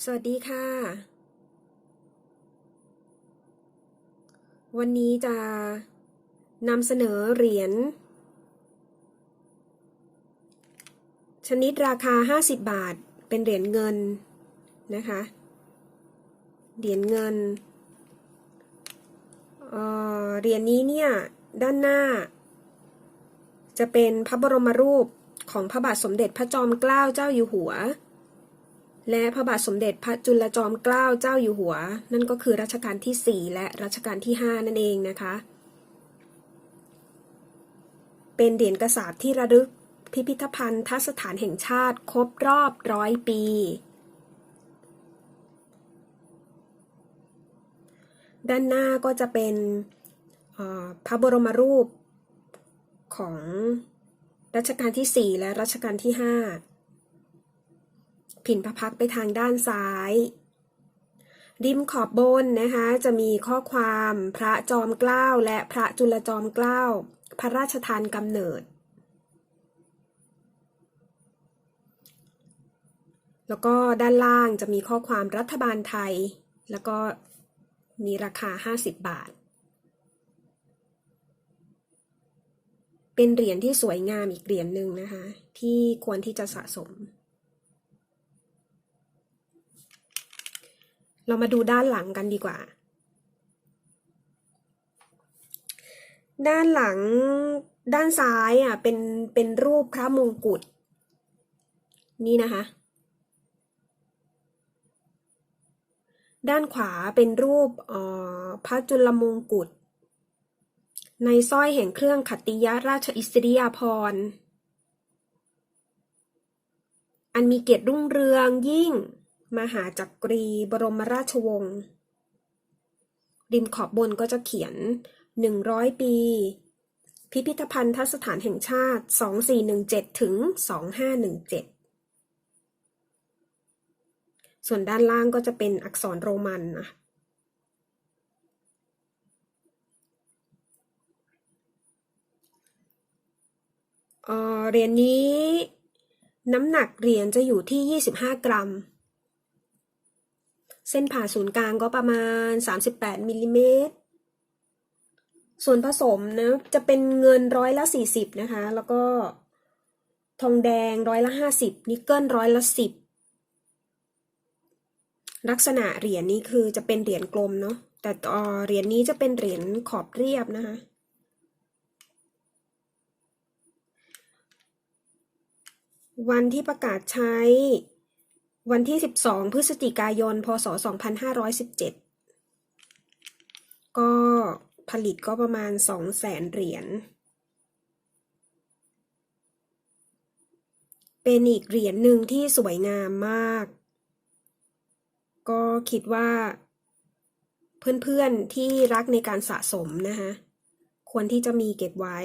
สวัสดีค่ะ วันนี้จะนำเสนอเหรียญชนิดราคา 50 บาท เป็นเหรียญเงินนะคะ เหรียญเงินเออเหรียญนี้เนี่ย ด้านหน้า จะเป็นพระบรมรูปของพระบาทสมเด็จพระจอมเกล้าเจ้าอยู่หัว และพระบาทสมเด็จพระจุลจอมเกล้าเจ้าอยู่หัว นั่นก็คือรัชกาลที่ 4 และรัชกาลที่ 5 นั่นเองนะคะ เป็นเหรียญกระสาบที่ระลึกพิพิธภัณฑ์ทัศถานแห่งชาติครบรอบร้อยปี ด้านหน้าก็จะเป็นพระบรมรูปของรัชกาลที่ 4 และรัชกาลที่ 5 ผินพระพักไปทางด้านซ้าย ริมขอบบนนะคะจะมีข้อความพระจอมเกล้าและพระจุลจอมเกล้า พระราชทานกำเนิด แล้วก็ด้านล่างจะมีข้อความรัฐบาลไทย แล้วก็มีราคา 50 บาท เป็นเหรียญที่สวยงามอีกเหรียญหนึ่งนะคะ ที่ควรที่จะสะสม เรามาดูด้านหลังกันดีกว่า ด้านหลังด้านซ้ายอะเป็นเป็นรูปพระมงกุฎนี่นะคะ ด้านขวาเป็นรูปออพระจุลมงกุฎในสร้อยแห่งเครื่องขัตติยราชอิสริยาภรณ์อันมีเกียรติรุ่งเรืองยิ่ง มหาจักรีบรมราชวงศ์ริมขอบบนก็จะเขียน 100 ปี พิพิธภัณฑ์ทัศถานแห่งชาติ 2417 ถึง 2517 ส่วนด้านล่างก็จะเป็นอักษรโรมันนะเออเหรียญนี้น้ำหนักเหรียญจะอยู่ที่ 25 กรัม เส้นผ่าศูนย์กลางก็ประมาณ 38มิลลิเมตร ส่วนผสมนะจะเป็นเงินร้อยละ 40 นะคะ แล้วก็ทองแดงร้อยละ 50 นิกเกิลร้อยละ 10 ลักษณะเหรียญนี้คือจะเป็นเหรียญกลมเนาะ แต่เอ่อเหรียญนี้จะเป็นเหรียญขอบเรียบนะคะวันที่ประกาศใช้ วันที่ 12 พฤศจิกายน พศ 2517 ก็ผลิตก็ประมาณ 200,000 เหรียญ เป็นอีกเหรียญหนึ่งที่สวยงามมาก ก็คิดว่า เพื่อนๆที่รักในการสะสมนะคะ ควรที่จะมีเก็บไว้